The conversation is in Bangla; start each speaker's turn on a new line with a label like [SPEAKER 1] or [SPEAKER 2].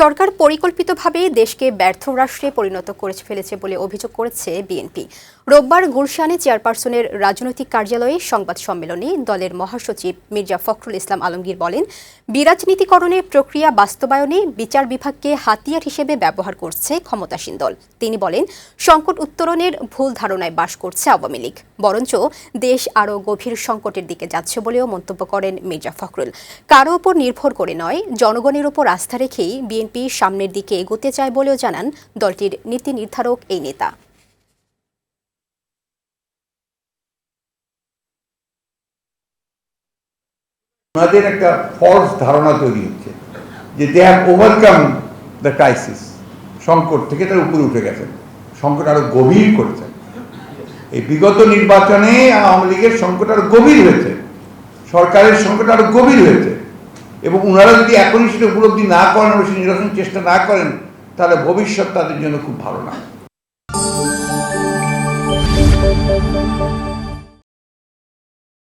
[SPEAKER 1] সরকার পরিকল্পিতভাবে দেশকে ব্যর্থ রাষ্ট্রে পরিণত করে ফেলেছে বলে অভিযোগ করেছে বিএনপি। রোববার গুলশানে চেয়ারপারসনের রাজনৈতিক কার্যালয়ে সংবাদ সম্মেলনে দলের মহাসচিব মির্জা ফখরুল ইসলাম আলমগীর বলেন, বিরাজনীতিকরণের প্রক্রিয়া বাস্তবায়নে বিচার বিভাগকে হাতিয়ার হিসেবে ব্যবহার করছে ক্ষমতাসীন দল। তিনি বলেন, সংকট উত্তরণের ভুল ধারণায় বাস করছে আওয়ামী লীগ। বরঞ্চ দেশ আরও গভীর সংকটের দিকে যাচ্ছে বলেও মন্তব্য করেন মির্জা ফখরুল। কারও ওপর নির্ভর করে নয়, জনগণের ওপর আস্থা রেখেই বিএনপি সামনের দিকে এগোতে চায় বলেও জানান দলটির নীতি নির্ধারক এই নেতা।
[SPEAKER 2] ওনাদের একটা ফলস ধারণা তৈরি হচ্ছে যে they have overcome the crisis সংকট থেকে তারা উপরে উঠে গেছেন সংকট আরও গভীর করেছেন এই বিগত নির্বাচনে আওয়ামী লীগের সংকট আরও গভীর হয়েছে। সরকারের সংকট আরও গভীর হয়েছে। এবং ওনারা যদি এখনই সেটা উপলব্ধি না করেন এবং সেই নিরসন চেষ্টা না করেন, তাহলে ভবিষ্যৎ তাদের জন্য খুব ভালো না।